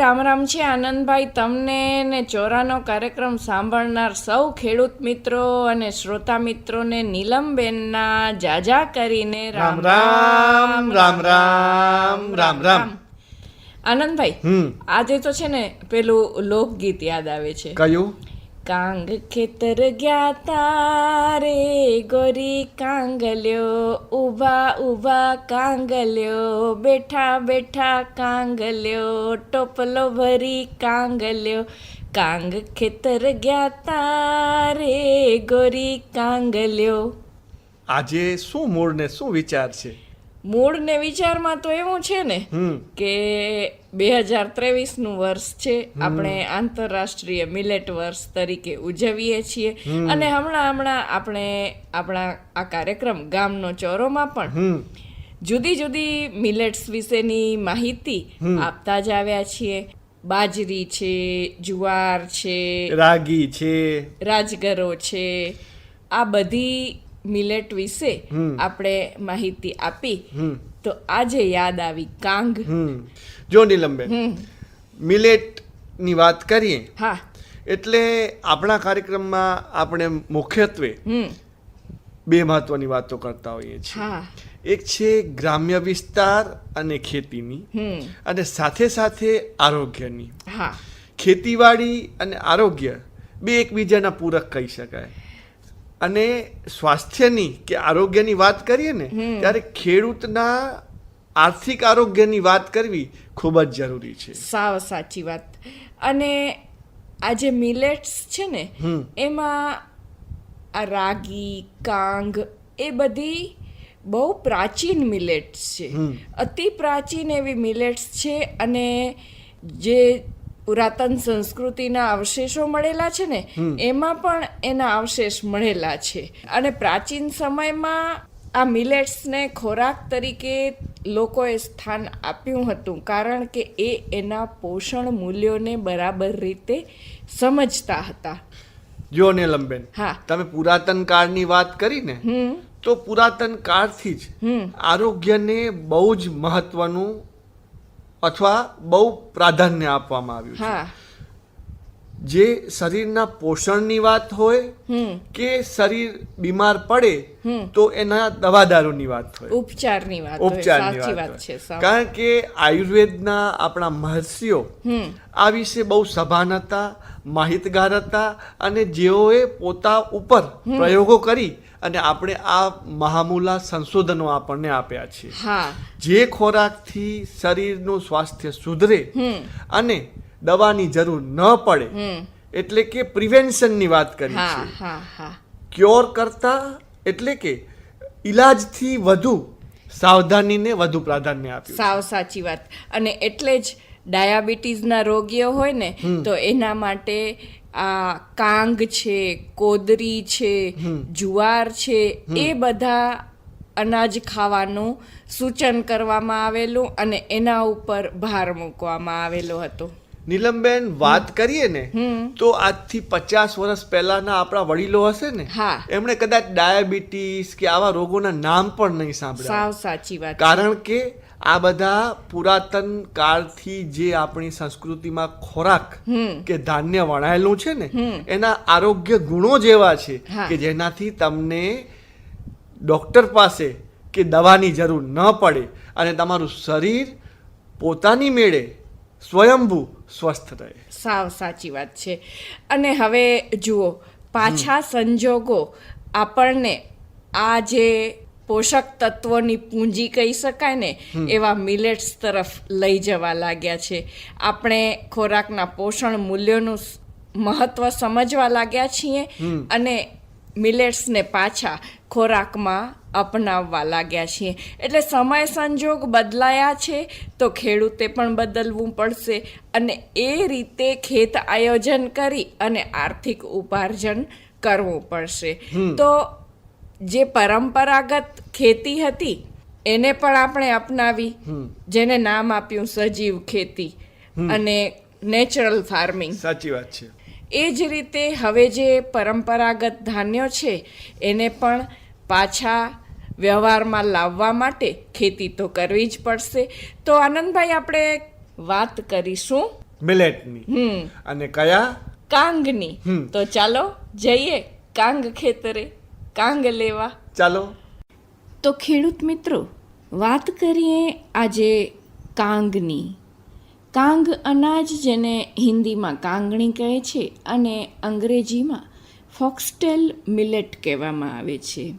રામ રામ છે આનંદભાઈ તમને ને ચોરાનો કાર્યક્રમ સાંભળનાર સૌ ખેડૂત મિત્રો અને શ્રોતા મિત્રોને નીલમબેનના જાજા કરીને રામ રામ રામ રામ રામ રામ આનંદભાઈ આજે તો છે ને પેલું લોકગીત યાદ આવે છે. કયું? કાંગ ખેતર ગયા તારે ગોરી કાંગલ્યો ઊભા ઊભા કાંગલ્યો બેઠા બેઠા કાંગલ્યો ટોપલો ભરી કાંગલ્યો કાંગ ખેતર ગયા તારે ગોરી કાંગલ્યો આજે શું મૂળ ને શું વિચાર છે? મૂળ ને વિચારમાં તો એવું છે ને કે બે હજાર ત્રેવીસનું વર્ષ છે. આપણે આંતરરાષ્ટ્રીય મિલેટ વર્ષ તરીકે ઉજવીએ છીએ. અને હમણાં હમણાં આપણે આપણા આ કાર્યક્રમ ગામનો ચોરોમાં પણ જુદી જુદી મિલેટ્સ વિશેની માહિતી આપતા જ આવ્યા છીએ. બાજરી છે જુવાર છે રાગી છે. રાજગરો છે. આ બધી મિલેટ વિશે આપણે માહિતી આપી. તો આજે યાદ આવી કાંગ. જો નિલંબે મિલેટની મિલેટની વાત કરીએ હા. એટલે આપણા કાર્યક્રમમાં આપણે મુખ્યત્વે બે મહત્વની વાતો કરતા હોઈએ છીએ. એક છે ગ્રામ્ય વિસ્તાર અને ખેતીની અને સાથે સાથે આરોગ્યની. હા. ખેતીવાડી અને આરોગ્ય બે એકબીજાના પૂરક કહી શકાય. અને સ્વાસ્થ્યની કે આરોગ્યની વાત કરીએ ને ત્યારે ખેડૂતના આર્થિક આરોગ્યની વાત કરવી ખૂબ જ જરૂરી છે. સાવ સાચી વાત. અને આ જે મિલેટ્સ છે ને એમાં આ રાગી કાંગ એ બધી બહુ પ્રાચીન મિલેટ્સ છે. અતિ પ્રાચીન એવી મિલેટ્સ છે અને જે પુરાતન સંસ્કૃતિના અવશેષો મળેલા છે ને એમાં પણ એના અવશેષ મળેલા છે. અને પ્રાચીન સમયમાં આ મિલેટ્સને ખોરાક તરીકે લોકોએ સ્થાન આપ્યું હતું કારણ કે એ એના પોષણ મૂલ્યોને બરાબર રીતે સમજતા હતા. જો ને લંબેન હા. તમે પુરાતન કાળની વાત કરી ને હમ. તો પુરાતન કાળથી જ હમ. આરોગ્યને બહુ જ મહત્વનું અથવા બહુ પ્રાધાન્ય આપવામાં આવ્યું છે. હા. જે શરીરના પોષણની વાત હોય કે શરીર બીમાર પડે તો એના દવાદારોની વાત હોય. ઉપચારની વાત ઉપચારની વાત છે કારણ કે આયુર્વેદના આપણા મહર્ષિઓ આ વિશે બહુ સભાન હતા માહિતગાર હતા અને જેઓએ પોતા ઉપર પ્રયોગો કરી અને આપણે આ મહામૂલા સંશોધનો આપણને આપ્યા છે. જે ખોરાકથી શરીરનું સ્વાસ્થ્ય સુધરે અને દવાની જરૂર ન પડે. એટલે કે પ્રિવેન્શનની વાત કરી છે. હા હા. ક્યોર કરતા એટલે કે ઈલાજથી વધુ સાવધાનીને વધુ પ્રાધાન્ય આપ્યું સાવ સાચી વાત. અને એટલે જ ડાયાબિટીસના રોગીઓ હોય ને તો એના માટે આ કાંગ છે કોદરી છે જુવાર છે એ બધા અનાજ ખાવાનું સૂચન કરવામાં આવેલું અને એના ઉપર ભાર મૂકવામાં આવેલો હતો. નીલમબેન વાત કરીએ ને તો આજથી પચાસ વર્ષ પહેલાના આપણા વડીલો હશે ને એમણે કદાચ ડાયાબિટીસ કે આવા રોગોના નામ પણ નહીં સાંભળ્યા સાવ સાચી વાત કારણ કે આ બધા પુરાતન કાળથી જે આપણી સંસ્કૃતિમાં ખોરાક કે ધાન્ય વણાયેલું છે ને એના આરોગ્ય ગુણો જેવા છે કે જેનાથી તમને ડોક્ટર પાસે કે દવાની જરૂર ન પડે અને તમારું શરીર પોતાની મેળે સ્વયંભૂ સ્વસ્થ રહે. સાવ સાચી વાત છે. અને હવે જુઓ પાછા સંજોગો આપણને આ જે પોષક તત્વોની પૂંજી કહી શકાય ને એવા મિલેટ્સ તરફ લઈ જવા લાગ્યા છે. આપણે ખોરાકના પોષણ મૂલ્યોનું મહત્વ સમજવા લાગ્યા છીએ અને મિલેટ્સને પાછા ખોરાકમાં અપનાવવા લાગ્યા છીએ. એટલે સમય સંજોગ બદલાયા છે તો ખેડૂતે પણ બદલવું પડશે અને એ રીતે ખેત આયોજન કરી અને આર્થિક ઉપાર્જન કરવું પડશે. તો જે પરંપરાગત ખેતી હતી એને પણ આપણે અપનાવી જેને નામ આપ્યું સજીવ ખેતી અને નેચરલ ફાર્મિંગ. સાચી વાત છે. એ જ રીતે હવે જે પરંપરાગત ધાન્યો છે એને પણ પાછા વ્યવહારમાં લાવવા માટે ખેતી તો કરવી જ પડશે. તો આનંદભાઈ આપણે વાત કરીશું મિલેટની. હમ. અને કયા? કાંગની. હમ. તો ચાલો જઈએ કાંગ ખેતરે કાંગ લેવા. ચાલો. તો ખેડૂત મિત્રો વાત કરીએ આજે કાંગની. કાંગ અનાજ જેને હિન્દીમાં કાંગણી કહે છે અને અંગ્રેજીમાં ફોક્સટેલ મિલેટ કહેવામાં આવે છે.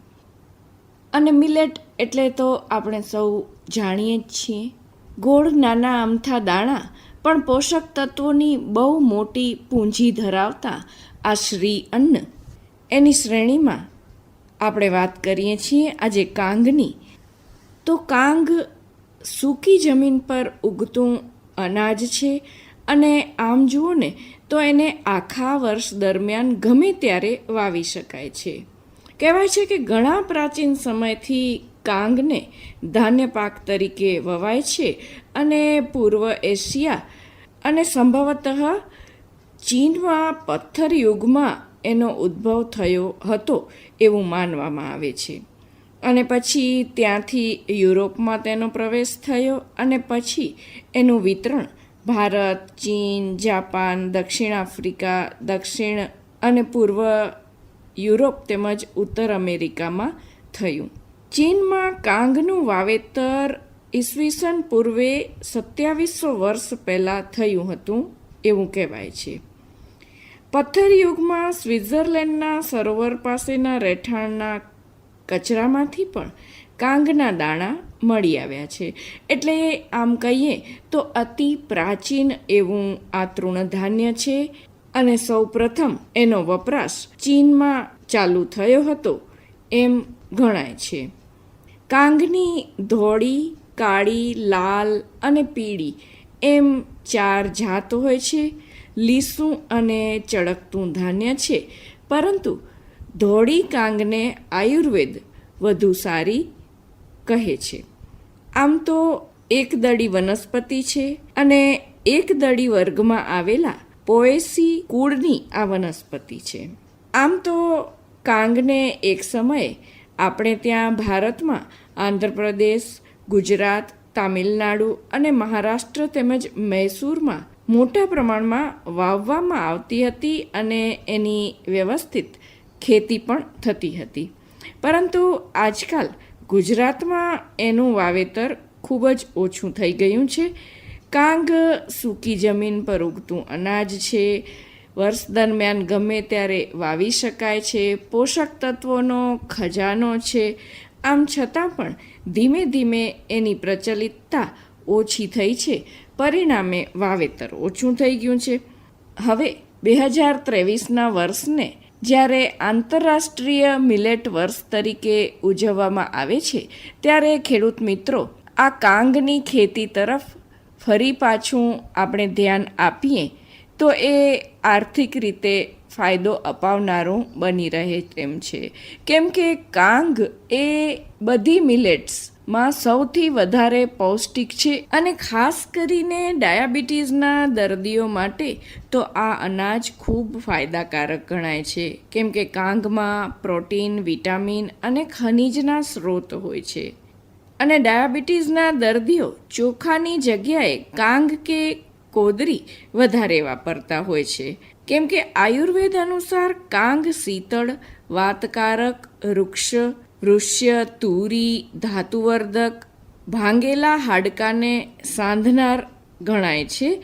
અને મિલેટ એટલે તો આપણે સૌ જાણીએ જ છીએ. ગોળ નાના આમથા દાણા પણ પોષક તત્વોની બહુ મોટી પૂંજી ધરાવતા આ શ્રી અન્ન. એની શ્રેણીમાં આપણે વાત કરીએ છીએ આજે કાંગની. તો કાંગ સૂકી જમીન પર ઉગતું અનાજ છે અને આમ જુઓ ને તો એને આખા વર્ષ દરમિયાન ગમે ત્યારે વાવી શકાય છે. કહેવાય છે કે ઘણા પ્રાચીન સમયથી કાંગને ધાન્ય પાક તરીકે વવાય છે અને પૂર્વ એશિયા અને સંભવતઃ ચીનમાં પથ્થર યુગમાં એનો ઉદ્ભવ થયો હતો એવું માનવામાં આવે છે. અને પછી ત્યાંથી યુરોપમાં તેનો પ્રવેશ થયો અને પછી એનું વિતરણ ભારત, ચીન, જાપાન, દક્ષિણ આફ્રિકા, દક્ષિણ અને પૂર્વ યુરોપ તેમજ ઉત્તર અમેરિકામાં થયું. ચીનમાં કાંગનું વાવેતર ઈસવીસન પૂર્વે સત્યાવીસો વર્ષ પહેલાં થયું હતું એવું કહેવાય છે. પથ્થર યુગમાં સ્વિટ્ઝરલેન્ડના સરોવર પાસેના રહેઠાણના કચરામાંથી પણ કાંગના દાણા મળી આવ્યા છે. એટલે આમ કહીએ તો અતિ પ્રાચીન એવું આ તૃણધાન્ય છે અને સૌ પ્રથમ એનો વપરાશ ચીનમાં ચાલુ થયો હતો એમ ગણાય છે. કાંગની ધોળી, કાળી, લાલ અને પીળી એમ ચાર જાત હોય છે. લીસું અને ચળકતું ધાન્ય છે. પરંતુ ધોળી કાંગને આયુર્વેદ વધુ સારી કહે છે. આમ તો એકદળી વનસ્પતિ છે અને એકદળી વર્ગમાં આવેલા પોએસી કુળની આ વનસ્પતિ છે. આમ તો કાંગને એક સમયે આપણે ત્યાં ભારતમાં આંધ્રપ્રદેશ, ગુજરાત, તામિલનાડુ અને મહારાષ્ટ્ર તેમજ મૈસૂરમાં મોટા પ્રમાણમાં વાવવામાં આવતી હતી અને એની વ્યવસ્થિત ખેતી પણ થતી હતી. પરંતુ આજકાલ ગુજરાતમાં એનું વાવેતર ખૂબ જ ઓછું થઈ ગયું છે. કાંગ સૂકી જમીન પર ઉગતું અનાજ છે. વર્ષ દરમિયાન ગમે ત્યારે વાવી શકાય છે. પોષક તત્વોનો ખજાનો છે. આમ છતાં પણ ધીમે ધીમે એની પ્રચલિતતા ઓછી થઈ છે. પરિણામે વાવેતર ઓછું થઈ ગયું છે. હવે બે હજાર ત્રેવીસના વર્ષને જ્યારે આંતરરાષ્ટ્રીય મિલેટ વર્ષ તરીકે ઉજવવામાં આવે છે, ત્યારે ખેડૂત મિત્રો આ કાંગની ખેતી તરફ ફરી પાછું આપણે ધ્યાન આપીએ, તો એ આર્થિક રીતે ફાયદો અપાવનારું બની રહે તેમ છે. કેમ કે કાંગ એ બધી મિલેટ્સમાં સૌથી વધારે પૌષ્ટિક છે અને ખાસ કરીને ડાયાબિટીસના દર્દીઓ માટે તો આ અનાજ ખૂબ ફાયદાકારક ગણાય છે. કેમ કે કાંગમાં પ્રોટીન, વિટામિન અને ખનિજના સ્ત્રોત હોય છે. અને ડાયાબિટીસના દર્દીઓ ચોખાની જગ્યાએ કાંગ કે કોદરી વધારે વાપરતા હોય છે. કેમ કે આયુર્વેદ અનુસાર કાંગ શીતળ, વાતકારક, વૃક્ષ વૃષ્ય તુરી, ધાતુવર્ધક, ભાંગેલા હાડકાને સાંધનાર ગણાય છે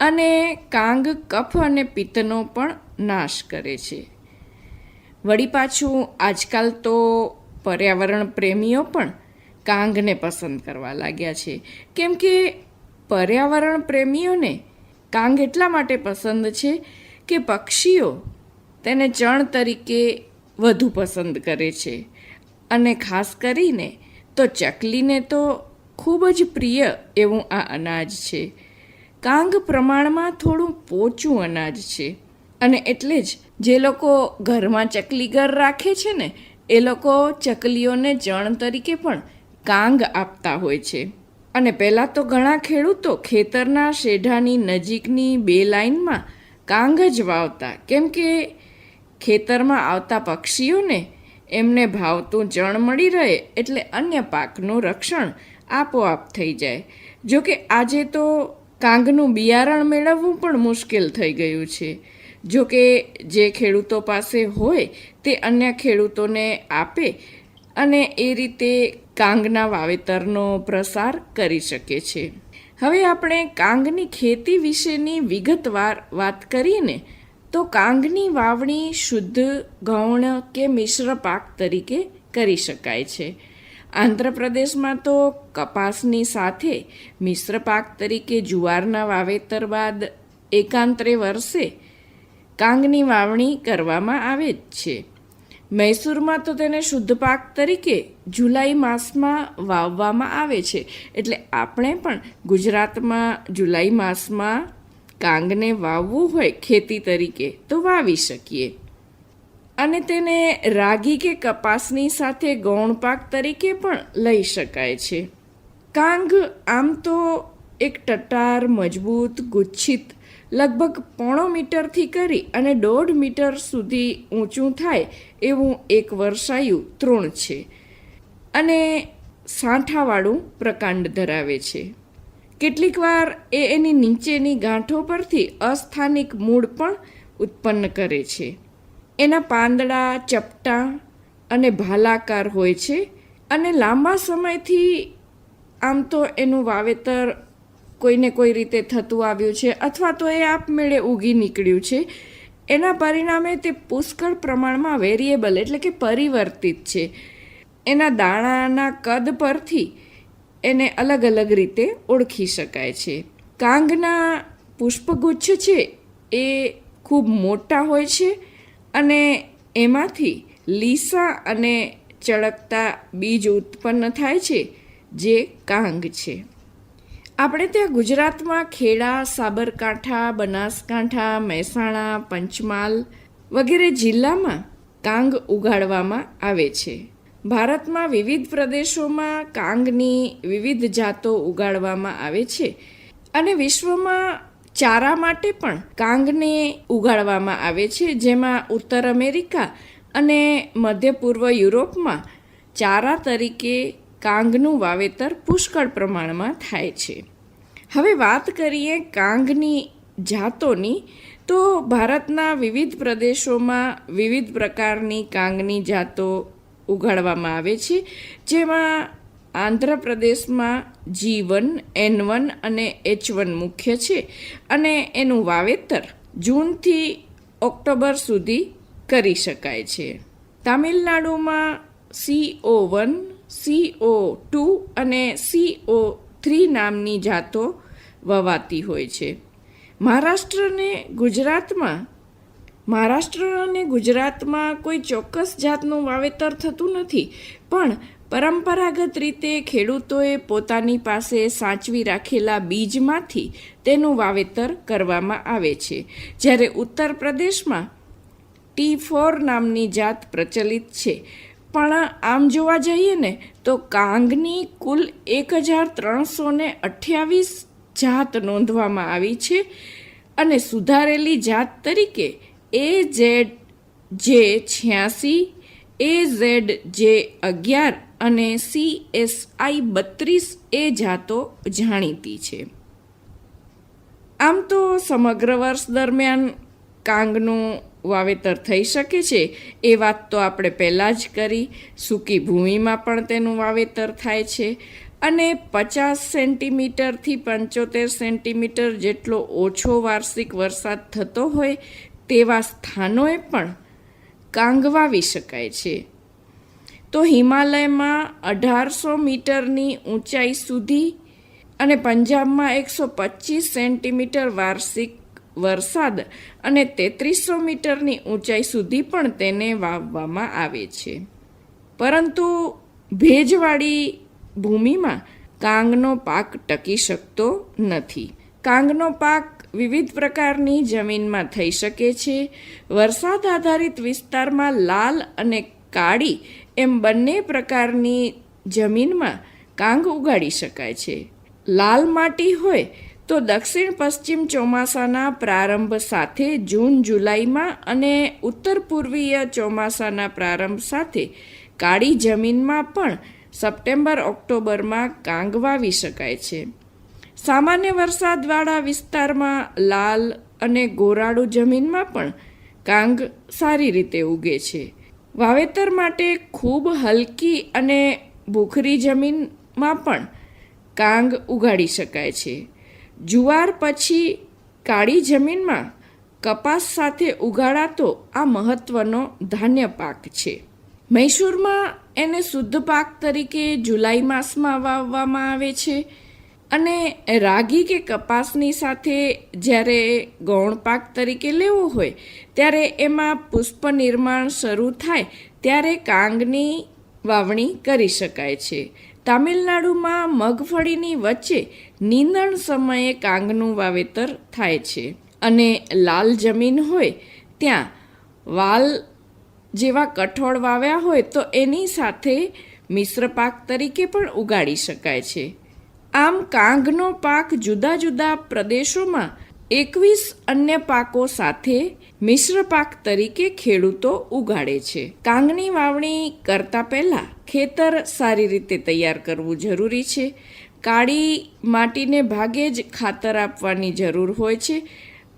અને કાંગ કફ અને પિત્તનો પણ નાશ કરે છે. વળી પાછું આજકાલ તો પર્યાવરણ પ્રેમીઓ પણ કાંગને પસંદ કરવા લાગ્યા છે. કેમ કે પર્યાવરણ પ્રેમીઓને કાંગ એટલા માટે પસંદ છે કે પક્ષીઓ તેને ચણ તરીકે વધુ પસંદ કરે છે. અને ખાસ કરીને તો ચકલીને તો ખૂબ જ પ્રિય એવું આ અનાજ છે. કાંગ પ્રમાણમાં થોડું પોચું અનાજ છે. અને એટલે જ જે લોકો ઘરમાં ચકલી ઘર રાખે છે ને, એ લોકો ચકલીઓને જણ તરીકે પણ કાંગ આપતા હોય છે. અને પહેલાં તો ઘણા ખેડૂતો ખેતરના શેઢાની નજીકની બે લાઇનમાં કાંગ જ વાવતા. કેમ કે ખેતરમાં આવતા પક્ષીઓને એમને ભાવતું જણ મળી રહે એટલે અન્ય પાકનું રક્ષણ આપોઆપ થઈ જાય. જો કે આજે તો કાંગનું બિયારણ મેળવવું પણ મુશ્કેલ થઈ ગયું છે. જો કે જે ખેડૂતો પાસે હોય તે અન્ય ખેડૂતોને આપે અને એ રીતે કાંગના વાવેતરનો પ્રસાર કરી શકે છે. હવે આપણે કાંગની ખેતી વિશેની વિગતવાર વાત કરીએ ને, તો કાંગની વાવણી શુદ્ધ, ગૌણ કે મિશ્ર પાક તરીકે કરી શકાય છે. આંધ્રપ્રદેશમાં તો કપાસની સાથે મિશ્ર પાક તરીકે જુવારના વાવેતર બાદ એકાંતરે વર્ષે કાંગની વાવણી કરવામાં આવે જ છે. મૈસૂરમાં તો તેને શુદ્ધ પાક તરીકે જુલાઈ માસમાં વાવવામાં આવે છે. એટલે આપણે પણ ગુજરાતમાં જુલાઈ માસમાં કાંગને વાવવું હોય ખેતી તરીકે તો વાવી શકીએ. અને તેને રાગી કે કપાસની સાથે ગૌણ પાક તરીકે પણ લઈ શકાય છે. કાંગ આમ તો એક ટટાર મજબૂત, ગુચ્છિત લગભગ પોણો મીટરથી કરી અને દોઢ મીટર સુધી ઊંચું થાય એવું એક વર્ષાયું તૃણ છે. અને સાંઠાવાળું પ્રકાંડ ધરાવે છે. કેટલીક વાર એ એની નીચેની ગાંઠો પરથી અસ્થાનિક મૂળ પણ ઉત્પન્ન કરે છે. એના પાંદડા, ચપટા અને ભાલાકાર હોય છે અને લાંબા સમયથી આમ તો એનું વાવેતર કોઈને કોઈ રીતે થતું આવ્યું છે અથવા તો એ આપમેળે ઉગી નીકળ્યું છે, એના પરિણામે તે પુષ્કળ પ્રમાણમાં વેરિયેબલ એટલે કે પરિવર્તિત છે. એના દાણાના કદ પરથી એને અલગ અલગ રીતે ઓળખી શકાય છે. કાંગના પુષ્પગુચ્છ છે એ ખૂબ મોટા હોય છે અને એમાંથી લીસા અને ચળકતા બીજ ઉત્પન્ન થાય છે જે કાંગ છે. આપણે ત્યાં ગુજરાતમાં ખેડા, સાબરકાંઠા, બનાસકાંઠા, મહેસાણા, પંચમહાલ વગેરે જિલ્લામાં કાંગ ઉગાડવામાં આવે છે. ભારતમાં વિવિધ પ્રદેશોમાં કાંગની વિવિધ જાતો ઉગાડવામાં આવે છે અને વિશ્વમાં ચારા માટે પણ કાંગને ઉગાડવામાં આવે છે. જેમાં ઉત્તર અમેરિકા અને મધ્ય પૂર્વ યુરોપમાં ચારા તરીકે કાંગનું વાવેતર પુષ્કળ પ્રમાણમાં થાય છે. હવે વાત કરીએ કાંગની જાતોની, તો ભારતના વિવિધ પ્રદેશોમાં વિવિધ પ્રકારની કાંગની જાતો ઉગાડવામાં આવે છે. જેમાં આંધ્રપ્રદેશમાં જી વન, એન વન અને એચ વન મુખ્ય છે અને એનું વાવેતર જૂનથી ઓક્ટોબર સુધી કરી શકાય છે. તામિલનાડુમાં સીઓ વન, સીઓ ટુ અને સીઓ થ્રી નામની જાતો વવાતી હોય છે. મહારાષ્ટ્રને ગુજરાતમાં, મહારાષ્ટ્ર અને ગુજરાતમાં કોઈ ચોક્કસ જાતનું વાવેતર થતું નથી, પણ પરંપરાગત રીતે ખેડૂતોએ પોતાની પાસે સાચવી રાખેલા બીજમાંથી તેનું વાવેતર કરવામાં આવે છે. જ્યારે ઉત્તર પ્રદેશમાં ટી ફોર નામની જાત પ્રચલિત છે. પણ આમ જોવા જઈએ ને, તો કાંગની કુલ એક હજાર ત્રણસો અઠ્યાવીસ જાત નોંધવામાં આવી છે અને સુધારેલી જાત તરીકે એ ઝેડ જે છ્યાસી, એ ઝેડ જે અગિયાર અને સી એસ આઈ બત્રીસ એ જાતો જાણીતી છે. આમ તો સમગ્ર વર્ષ દરમિયાન કાંગનું વાવેતર થઈ શકે છે, એ વાત તો આપણે પહેલાં જ કરી. સૂકી ભૂમિમાં પણ તેનું વાવેતર થાય છે. અને પચાસ સેન્ટીમીટરથી પંચોતેર સેન્ટીમીટર જેટલો ઓછો વાર્ષિક વરસાદ થતો હોય તેવા સ્થાનોએ પણ કાંગવાવી શકાય છે. તો હિમાલયમાં અઢારસો મીટરની ઊંચાઈ સુધી અને પંજાબમાં એકસો પચીસ સેન્ટીમીટર વાર્ષિક વરસાદ અને તેત્રીસો મીટરની ઊંચાઈ સુધી પણ તેને વાવવામાં આવે છે. પરંતુ ભેજવાળી ભૂમિમાં કાંગનો પાક ટકી શકતો નથી. કાંગનો પાક વિવિધ પ્રકારની જમીનમાં થઈ શકે છે. વરસાદ આધારિત વિસ્તારમાં લાલ અને કાળી એમ બંને પ્રકારની જમીનમાં કાંગ ઉગાડી શકાય છે. લાલ માટી હોય તો દક્ષિણ પશ્ચિમ ચોમાસાના પ્રારંભ સાથે જૂન, જુલાઈમાં અને ઉત્તર પૂર્વીય ચોમાસાના પ્રારંભ સાથે કાળી જમીનમાં પણ સપ્ટેમ્બર, ઓક્ટોબરમાં કાંગ વાવી શકાય છે. સામાન્ય વરસાદવાળા વિસ્તારમાં લાલ અને ગોરાળુ જમીનમાં પણ કાંગ સારી રીતે ઉગે છે. વાવેતર માટે ખૂબ હલકી અને ભૂખરી જમીનમાં પણ કાંગ ઉગાડી શકાય છે. જુવાર પછી કાળી જમીનમાં કપાસ સાથે ઉગાડાતો આ મહત્વનો ધાન્ય પાક છે. મૈસૂરમાં એને શુદ્ધ પાક તરીકે જુલાઈ માસમાં વાવવામાં આવે છે અને રાગી કે કપાસની સાથે જ્યારે ગૌણ પાક તરીકે લેવો હોય, ત્યારે એમાં પુષ્પ નિર્માણ શરૂ થાય ત્યારે કાંગની વાવણી કરી શકાય છે. તામિલનાડુમાં મગફળીની વચ્ચે નીંદણ સમયે કાંગનું વાવેતર થાય છે અને લાલ જમીન હોય, ત્યાં વાલ જેવા કઠોળ વાવ્યા હોય તો એની સાથે મિશ્ર પાક તરીકે પણ ઉગાડી શકાય છે. આમ કાંગનો પાક જુદા જુદા પ્રદેશોમાં એકવીસ અન્ય પાકો સાથે મિશ્ર પાક તરીકે ખેડૂતો ઉગાડે છે. કાંગની વાવણી કરતા પહેલા ખેતર સારી રીતે તૈયાર કરવું જરૂરી છે. કાળી માટીને ભાગે જ ખાતર આપવાની જરૂર હોય છે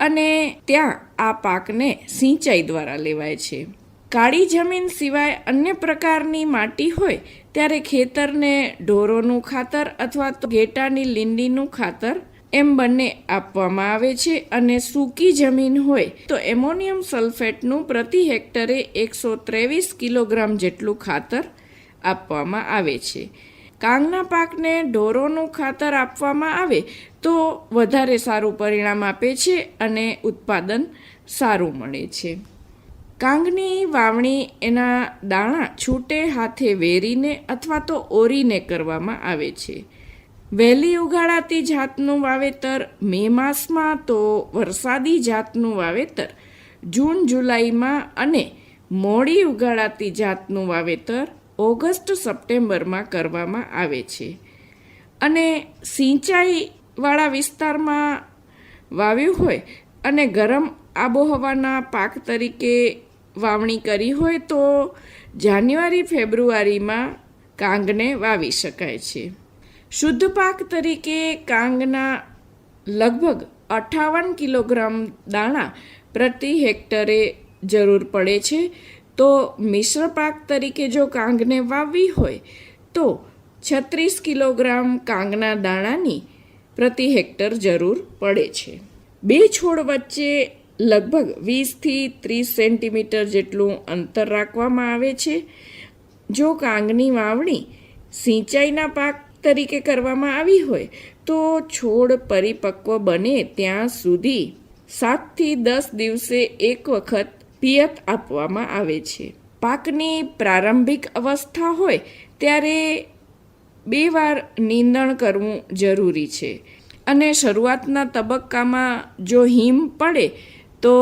અને ત્યાં આ પાકને સિંચાઈ દ્વારા લેવાય છે. કાળી જમીન સિવાય અન્ય પ્રકારની માટી હોય, ત્યારે ખેતરને ઢોરોનું ખાતર અથવા તો ઘેટાની લીંડીનું ખાતર એમ બંને આપવામાં આવે છે અને સૂકી જમીન હોય તો એમોનિયમ સલ્ફેટનું પ્રતિ હેક્ટરે એકસો ત્રેવીસ કિલોગ્રામ જેટલું ખાતર આપવામાં આવે છે. કાંગના પાકને ઢોરોનું ખાતર આપવામાં આવે તો વધારે સારું પરિણામ આપે છે અને ઉત્પાદન સારું મળે છે. કાંગની વાવણી એના દાણા છૂટે હાથે વેરીને અથવા તો ઓરીને કરવામાં આવે છે. વહેલી ઉગાડાતી જાતનું વાવેતર મે માસમાં તો વરસાદી જાતનું વાવેતર, જૂન જુલાઈમાં અને મોડી ઉગાડાતી જાતનું વાવેતર ઓગસ્ટ સપ્ટેમ્બરમાં કરવામાં આવે છે. અને સિંચાઈવાળા વિસ્તારમાં વાવ્યું હોય અને ગરમ આબોહવાના પાક તરીકે વાવણી કરી હોય તો જાન્યુઆરી, ફેબ્રુઆરીમાં કાંગને વાવી શકાય છે. શુદ્ધ પાક તરીકે કાંગના લગભગ અઠાવન કિલોગ્રામ દાણા પ્રતિ હેક્ટરે જરૂર પડે છે. તો મિશ્ર પાક તરીકે જો કાંગને વાવવી હોય તો છત્રીસ કિલોગ્રામ કાંગના દાણાની પ્રતિ હેક્ટર જરૂર પડે છે. બે છોડ વચ્ચે લગભગ વીસથી ત્રીસ સેન્ટીમીટર જેટલું અંતર રાખવામાં આવે છે. જો કાંગની વાવણી સિંચાઈના પાક તરીકે કરવામાં આવી હોય, તો છોડ પરિપક્વ બને ત્યાં સુધી સાતથી દસ દિવસે એક વખત પિયત આપવામાં આવે છે. પાકની પ્રારંભિક અવસ્થા હોય ત્યારે બે વાર નીંદણ કરવું જરૂરી છે. અને શરૂઆતના તબક્કામાં જો હિમ પડે તો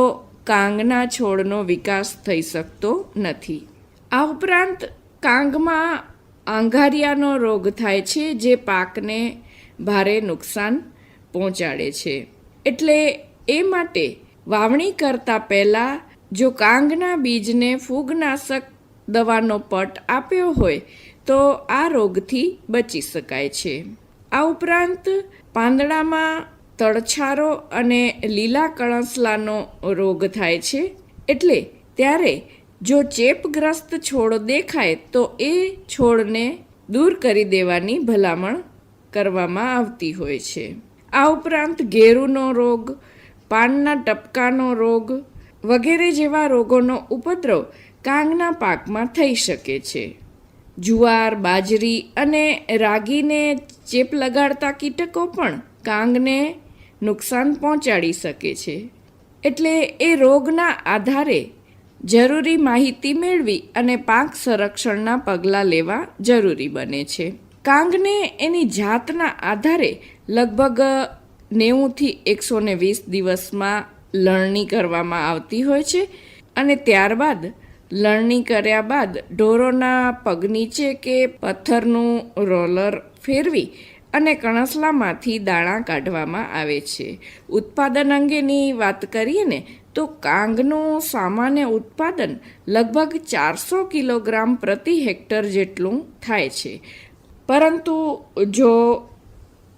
કાંગના છોડનો વિકાસ થઈ શકતો નથી. આ ઉપરાંત કાંગમાં આંઘારિયાનો રોગ થાય છે, જે પાકને ભારે નુકસાન પહોંચાડે છે. એટલે એ માટે વાવણી કરતાં પહેલાં જો કાંગના બીજને ફૂગનાશક દવાનો પટ આપ્યો હોય, તો આ રોગથી બચી શકાય છે. આ ઉપરાંત પાંદડામાં તળછારો અને લીલા કણસલાનો રોગ થાય છે, એટલે ત્યારે જો ચેપગ્રસ્ત છોડ દેખાય, તો એ છોડને દૂર કરી દેવાની ભલામણ કરવામાં આવતી હોય છે. આ ઉપરાંત ઘેરુનો રોગ, પાનના ટપકાનો રોગ વગેરે જેવા રોગોનો ઉપદ્રવ કાંગના પાકમાં થઈ શકે છે. જુવાર, બાજરી અને રાગીને ચેપ લગાડતા કીટકો પણ કાંગને નુકસાન પહોંચાડી શકે છે. એટલે એ રોગના આધારે જરૂરી માહિતી મેળવી અને પાક સંરક્ષણના પગલાં લેવા જરૂરી બને છે. કાંગને એની જાતના આધારે લગભગ નેવુંથી એકસો ને વીસ દિવસમાં લણણી કરવામાં આવતી હોય છે અને ત્યારબાદ લણણી કર્યા બાદ ઢોરોના પગ નીચે કે પથ્થરનું રોલર ફેરવી અને કણસલામાંથી દાણા કાઢવામાં આવે છે. ઉત્પાદન અંગેની વાત કરીએ ને, તો કાંગનું સામાન્ય ઉત્પાદન લગભગ ચારસો કિલોગ્રામ પ્રતિ હેક્ટર જેટલું થાય છે. પરંતુ જો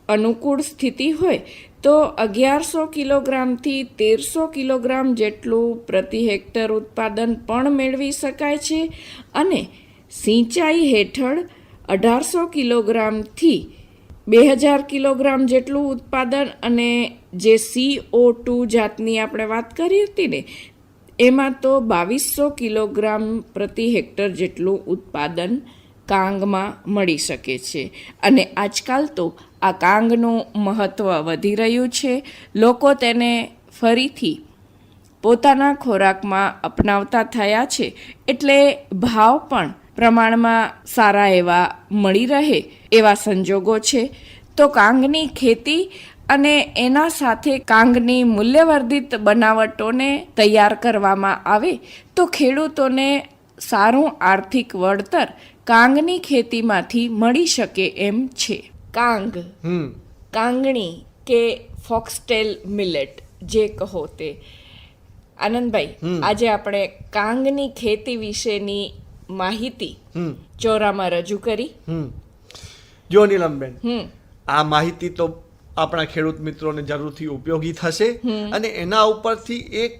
અનુકૂળ સ્થિતિ હોય, તો અગિયારસો કિલોગ્રામથી તેરસો કિલોગ્રામ જેટલું પ્રતિ હેક્ટર ઉત્પાદન પણ મેળવી શકાય છે. અને સિંચાઈ હેઠળ અઢારસો કિલોગ્રામથી બે હજાર કિલોગ્રામ જેટલું ઉત્પાદન અને જે સીઓ ટુ જાતની આપણે વાત કરી હતી ને, એમાં તો બાવીસો કિલોગ્રામ પ્રતિ હેક્ટર જેટલું ઉત્પાદન કાંગમાં મળી શકે છે. અને આજકાલ તો આ કાંગનું મહત્ત્વ વધી રહ્યું છે. લોકો તેને ફરીથી પોતાના ખોરાકમાં અપનાવતા થયા છે. એટલે ભાવ પણ પ્રમાણમાં સારા એવા મળી રહે એવા સંજોગો છે. તો કાંગની ખેતી અને એના સાથે કાંગની મૂલ્યવર્ધિત બનાવટોને તૈયાર કરવામાં આવે તો ખેડૂતોને સારું આર્થિક વળતર કાંગની ખેતીમાંથી મળી શકે એમ છે. કાંગ. કાંગણી કે ફોક્સટેલ મિલેટ જે કહો તે. આનંદભાઈ આજે આપણે કાંગની ખેતી વિશેની માહિતી ચોરામાં રજૂ કરી. જો નીલમબેન આ માહિતી તો આપણા ખેડૂત મિત્રોને જરૂરથી ઉપયોગી થશે અને એના ઉપરથી એક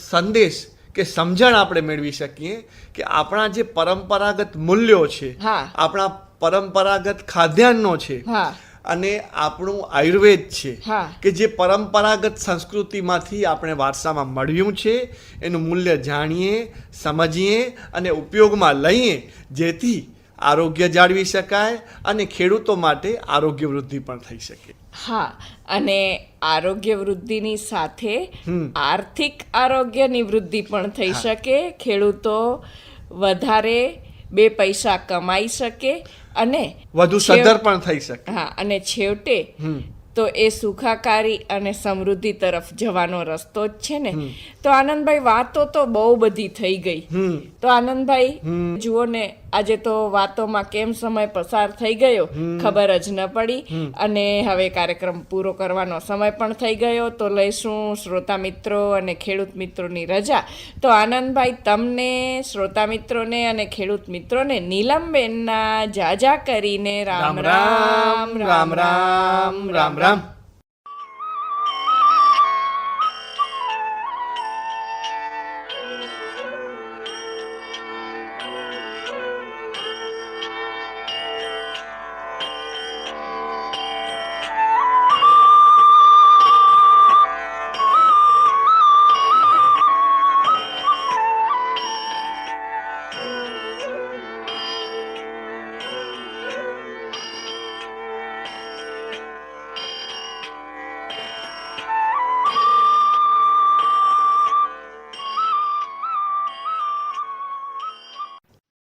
સંદેશ કે સમજણ આપણે મેળવી શકીએ કે આપણા જે પરંપરાગત મૂલ્યો છે આપણા પરંપરાગત ખાદ્યાન્નો છે હા. અને આપણું આયુર્વેદ છે હા. કે જે પરંપરાગત સંસ્કૃતિમાંથી આપણે વારસામાં મળ્યું છે એનું મૂલ્ય જાણીએ સમજીએ અને ઉપયોગમાં લઈએ જેથી આરોગ્ય જાળવી શકાય અને ખેડૂતો માટે આરોગ્ય વૃદ્ધિ પણ થઈ શકે. હા અને આરોગ્ય વૃદ્ધિની સાથે આર્થિક આરોગ્યની વૃદ્ધિ પણ થઈ શકે. ખેડૂતો વધારે બે પૈસા કમાઈ શકે અને વધુ સદ્ધર પણ થઈ શકે. હા અને છેવટે તો એ સુખાકારી અને સમૃદ્ધિ તરફ જવાનો રસ્તો જ છે ને. તો આનંદભાઈ વાતો તો બહુ બધી થઈ ગઈ. તો આનંદભાઈ જુઓ ને આજે તો વાતોમાં કેમ સમય પસાર થઈ ગયો ખબર જ ન પડી. અને હવે કાર્યક્રમ પૂરો કરવાનો સમય પણ થઈ ગયો તો લઈશું શ્રોતા મિત્રો અને ખેડૂત મિત્રોની રજા. તો આનંદભાઈ તમને શ્રોતા મિત્રોને અને ખેડૂત મિત્રોને નીલમબેનના જાજા કરીને રામ રામ રામ રામ. રામ રામ.